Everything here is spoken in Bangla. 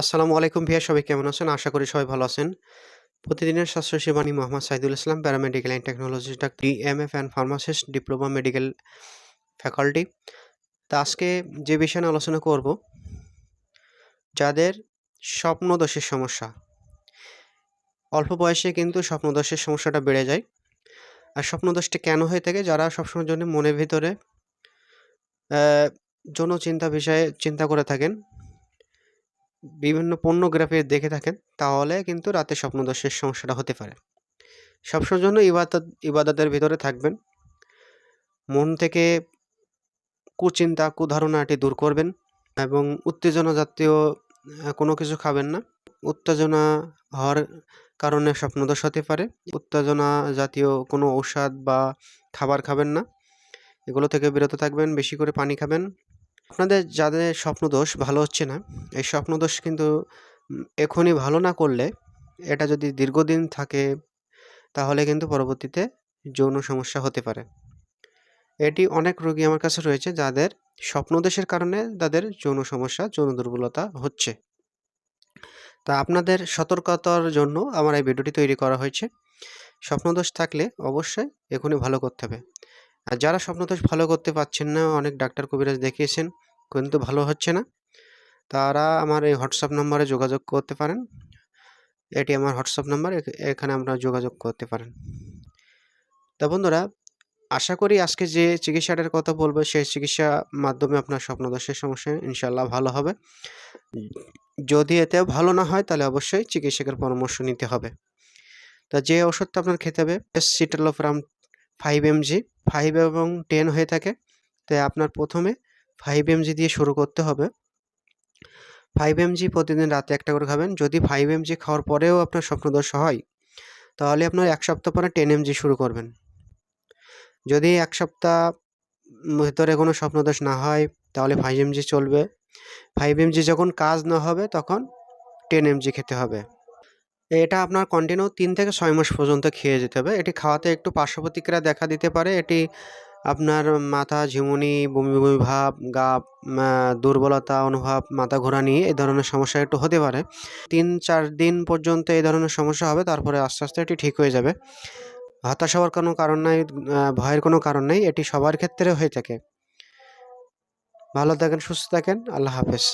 আসসালামু আলাইকুম ভাইয়া, সবাই কেমন আছেন? আশা করি সবাই ভালো আছেন। প্রতিদিনের স্বাস্থ্য সেবানী Mohammad Saidul Islam, paramedical and technologist, doctor DMF and pharmacist, diploma medical faculty. তো আজকে যে বিষয়ে আলোচনা করব, যাদের স্বপ্নদোষের সমস্যা। অল্প বয়সে কিন্তু স্বপ্নদোষের সমস্যাটা বেড়ে যায়। আর স্বপ্নদোষটা কেন হয়ে থাকে? যারা সবসময়ের জন্য মনের ভিতরে যৌন চিন্তা বিষয়ে চিন্তা করে থাকেন বিভিন্ন পর্নোগ্রাফি দেখে থাকেন, তাহলে কিন্তু রাতে স্বপ্নদোষের সমস্যাটা হতে পারে। সবসময়ের জন্য ইবাদত ইবাদতের ভিতরে থাকবেন। মন থেকে কুচিন্তা, কুধারণাটি দূর করবেন এবং উত্তেজনা জাতীয় কোনো কিছু খাবেন না। উত্তেজনা হওয়ার কারণে স্বপ্নদোষ হতে পারে। উত্তেজনা জাতীয় কোনো ঔষধ বা খাবার খাবেন না। এগুলো থেকে বিরত থাকবেন, বেশি করে পানি খাবেন। আপনাদের যাদের স্বপ্নদোষ ভালো হচ্ছে না, এই স্বপ্নদোষ কিন্তু এখনই ভালো না করলে এটা যদি দীর্ঘদিন থাকে তাহলে কিন্তু পরবর্তীতে যৌন সমস্যা হতে পারে। এটি অনেক রোগী আমার কাছে রয়েছে যাদের স্বপ্নদোষের কারণে তাদের যৌন সমস্যা, যৌন দুর্বলতা হচ্ছে। তা আপনাদের সতর্কতার জন্য আমার এই ভিডিওটি তৈরি করা হয়েছে। স্বপ্নদোষ থাকলে অবশ্যই এখনই ভালো করতে হবে। আর যারা স্বপ্নদোষ ভালো করতে পারছেন না, অনেক ডাক্তার কবিরাজ দেখিয়েছেন কিন্তু ভালো হচ্ছে না, তারা আমার এই হোয়াটসঅ্যাপ নম্বরে যোগাযোগ করতে পারেন। এটি আমার হোয়াটসঅ্যাপ নাম্বার এখানে আপনারা যোগাযোগ করতে পারেন। তা বন্ধুরা, আশা করি আজকে যে চিকিৎসাটার কথা বলব সেই চিকিৎসা মাধ্যমে আপনার স্বপ্নদোষের সমস্যা ইনশাল্লাহ ভালো হবে। যদি এতে ভালো না হয় তাহলে অবশ্যই চিকিৎসকের পরামর্শ নিতে হবে। তা যে ওষুধটা আপনার খেতে হবে সিটালোফ্রাম 5 এমজি 5 এবং 10 হয়ে থাকে। তাই আপনার ১ম এ 5 এমজি দিয়ে শুরু করতে হবে। 5 এমজি প্রতিদিন রাতে একটা করে খাবেন। যদি 5 এমজি খাওয়ার পরেও আপনার স্বপ্নদোষ হয়, তাহলে আপনার ১ সপ্তাহ পরে 10 এমজি শুরু করবেন। যদি ১ সপ্তাহ ভেতরে কোনো স্বপ্নদোষ না হয় তাহলে 5 এমজি চলবে। 5 এমজি যখন কাজ না হবে তখন 10 এমজি খেতে হবে। এটা আপনার কন্টিনিউ তিন থেকে ছয় মাস পর্যন্ত খেয়ে যেতে হবে। এটি খাওয়াতে একটু পার্শ্বপ্রতিক্রিয়া দেখা দিতে পারে। এটি আপনার মাথা ঝিমুনি, বমি, বমি ভাব, গা দুর্বলতা অনুভব, মাথা ঘোরানি এই ধরনের সমস্যা একটু হতে পারে। ৩-৪ দিন পর্যন্ত এই ধরনের সমস্যা হবে তারপরে আস্তে, আস্তে এটি ঠিক হয়ে যাবে। হতাশ হওয়ার কোনো কারণ নাই, ভয়ের কোনো কারণ নেই। এটি সবার ক্ষেত্রে হয়ে থাকে। ভালো থাকেন, সুস্থ থাকেন। আল্লাহ হাফেজ।